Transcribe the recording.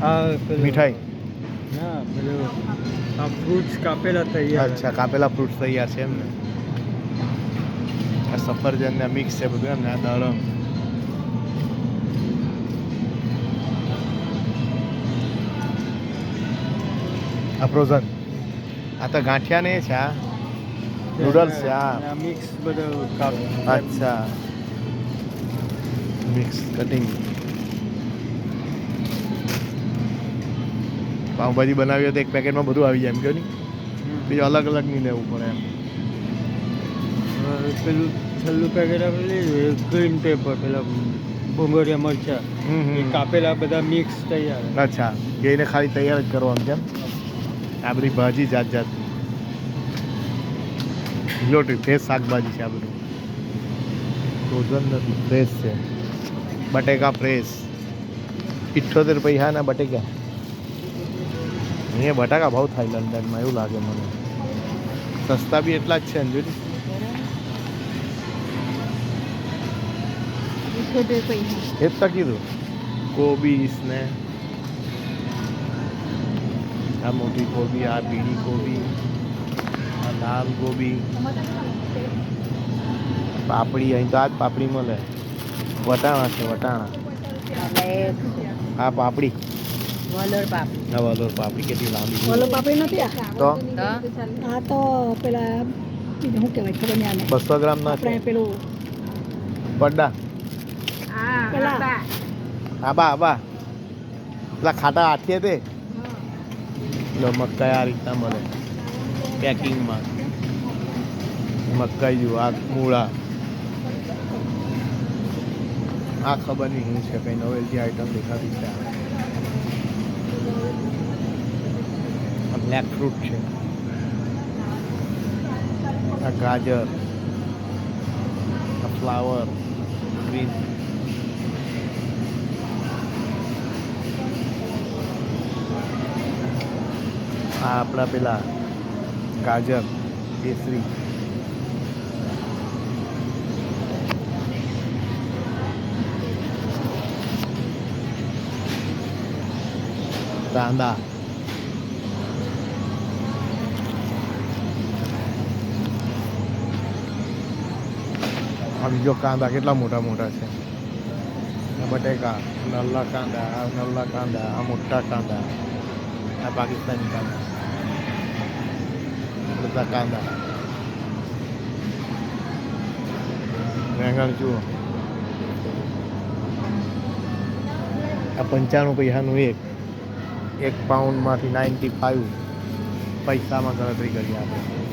મીઠાઈ? ના ફ્રૂટ્સ કાપેલા તૈયાર અચ્છા કાપેલા ફ્રૂટ્સ તૈયાર છે એમને આ સફરજન ને મિક્સ છે બધું એમ ને આ દાડમ. આ ફ્રોઝન આ તો ગાંઠિયા ને છે આ. નૂડલ્સ છે આ. મિક્સ બધું અચ્છા. મિક્સ કટિંગ પાઉંભાજી બનાવી હોય તો એક પેકેટમાં બધું આવી જાય એમ કહો નહીં બીજું અલગ અલગ નહીં લેવું પડે એમ. પેલું છેલ્લું પેકેટ આપણે ગ્રીન પેપર પેલા ભૂંગળિયા મરચા. કાપેલા બધા મિક્સ તૈયાર. અચ્છા ગઈને ખાલી તૈયાર જ કરવાનું કેમ આ બધી ભાજી જાત જાત. લીલોટરી ફ્રેશ શાકભાજી છે આ બધું. ફ્રોઝન નથી ફ્રેશ છે. બટેકા ફ્રેશ ઇઠ્ઠોતેર પૈસાના બટેકા. અહીંયા બટાકા ભાવ થાય લંડનમાં એવું લાગે મને. સસ્તા બી એટલા જ છે ઇઠ્ઠોતેર એ જ તો કીધું. કોબીસ ને આ મોટી કોબી આ પીળી કોબી આ લાલ કોબી. પાપડી અહીં તો આ જ પાપડી મળે. વટાણા છે વટાણા. આ પાપડી. વલર પાપ આ વલોર પાપડી કેટલી લાંબી ઓલો પાપડી નથી આ? તો? આ તો પેલા શું કહેવાય ખબર નહીં આને. બસો ગ્રામ ના આપણે પેલું પડડા પેલા. આબા. આબા પેલા ખાટા આઠીએ તે. લો મકાઈ આ રીતના મળે. પેકિંગમાં. મકાઈ જુઓ આ મૂળા. આ ખબર નહીં શું છે કઈ નવેલજી આઈટમ દેખાતી છે. આ બ્લેક ફ્રૂટ છે આ ગાજર આ ફ્લાવર ગ્રીન આ આપણા પેલા ગાજર કેસરી કાંદા આ બીજો કાંદા કેટલા મોટા મોટા છે? બટેકા, નલ્લા કાંદા, આ નલ્લા કાંદા, આ મોટા કાંદા, આ પાકિસ્તાની કાંદા બધા કાંદા. વેંગણ જુઓ. આ પંચાણું પૈસાનું એક. એક પાઉન્ડમાંથી નાઇન્ટી ફાઇવ પૈસામાં ગણતરી કરી આપણે